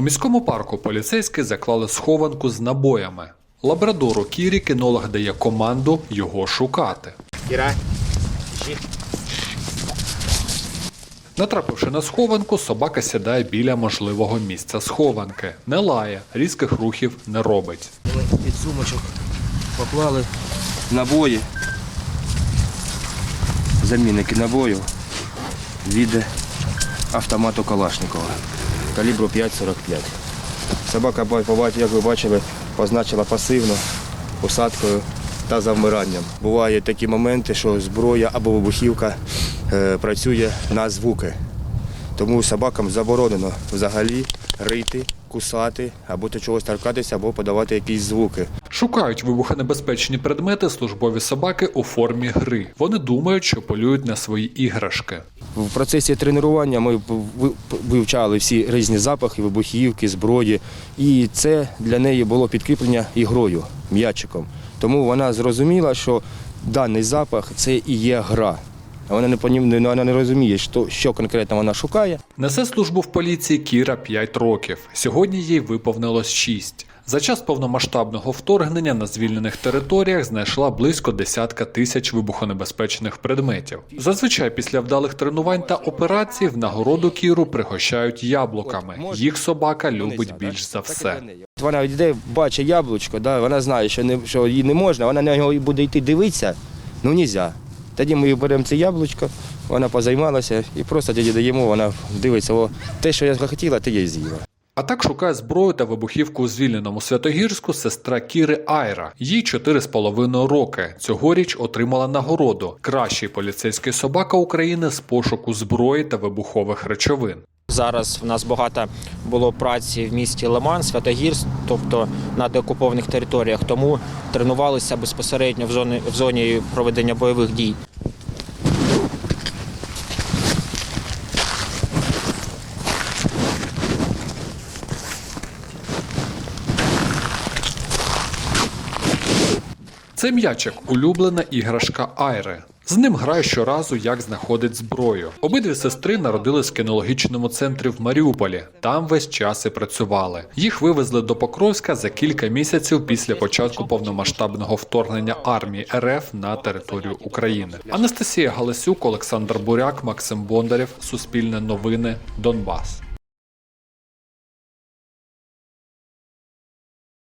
У міському парку поліцейські заклали схованку з набоями. Лабрадору Кірі кінолог дає команду його шукати. Кіра. Натрапивши на схованку, собака сідає біля можливого місця схованки. Не лає, різких рухів не робить. Ми під сумочок поклали. набої, замінники набою від автомату Калашникова калібру 5,45. Собака, ба- як ви бачили, позначила пасивно, посадкою та завмиранням. Бувають такі моменти, що зброя або вибухівка е, працює на звуки. Тому собакам заборонено взагалі рити, кусати, або до чогось торкатися, або подавати якісь звуки. Шукають вибухонебезпечні предмети службові собаки у формі гри. Вони думають, що полюють на свої іграшки. В процесі тренування ми ви- вивчали всі різні запахи, вибухівки, зброї, і це для неї було підкріплення ігрою, м'ячиком. Тому вона зрозуміла, що даний запах це і є гра. Вона не вона не розуміє, що, що конкретно вона шукає. Несе службу в поліції Кіра 5 років. Сьогодні їй виповнилось 6. За час повномасштабного вторгнення на звільнених територіях знайшла близько десятка тисяч вибухонебезпечних предметів. Зазвичай після вдалих тренувань та операцій в нагороду Кіру пригощають яблуками. Їх собака любить більш за все. Вона йде, бачить яблучко, да, вона знає, що, не, що їй не можна, вона на нього буде йти дивитися, ну можна. Тоді ми беремо це яблучко, вона позаймалася і просто тоді даємо, вона дивиться, о, те, що я захотіла, ти їй з'їла. А так шукає зброю та вибухівку у звільненому Святогірську сестра Кіри Айра. Їй 4,5 роки. Цьогоріч отримала нагороду Кращий поліцейський собака України з пошуку зброї та вибухових речовин. Зараз в нас багато було праці в місті Лиман, Святогірськ, тобто на деокупованих територіях. Тому тренувалися безпосередньо в зоні в зоні проведення бойових дій. Це м'ячик улюблена іграшка Айри. З ним грає щоразу, як знаходить зброю. Обидві сестри народились в кінологічному центрі в Маріуполі. Там весь час і працювали. Їх вивезли до Покровська за кілька місяців після початку повномасштабного вторгнення армії РФ на територію України. Анастасія Галасюк, Олександр Буряк, Максим Бондарєв, Суспільне новини, Донбас.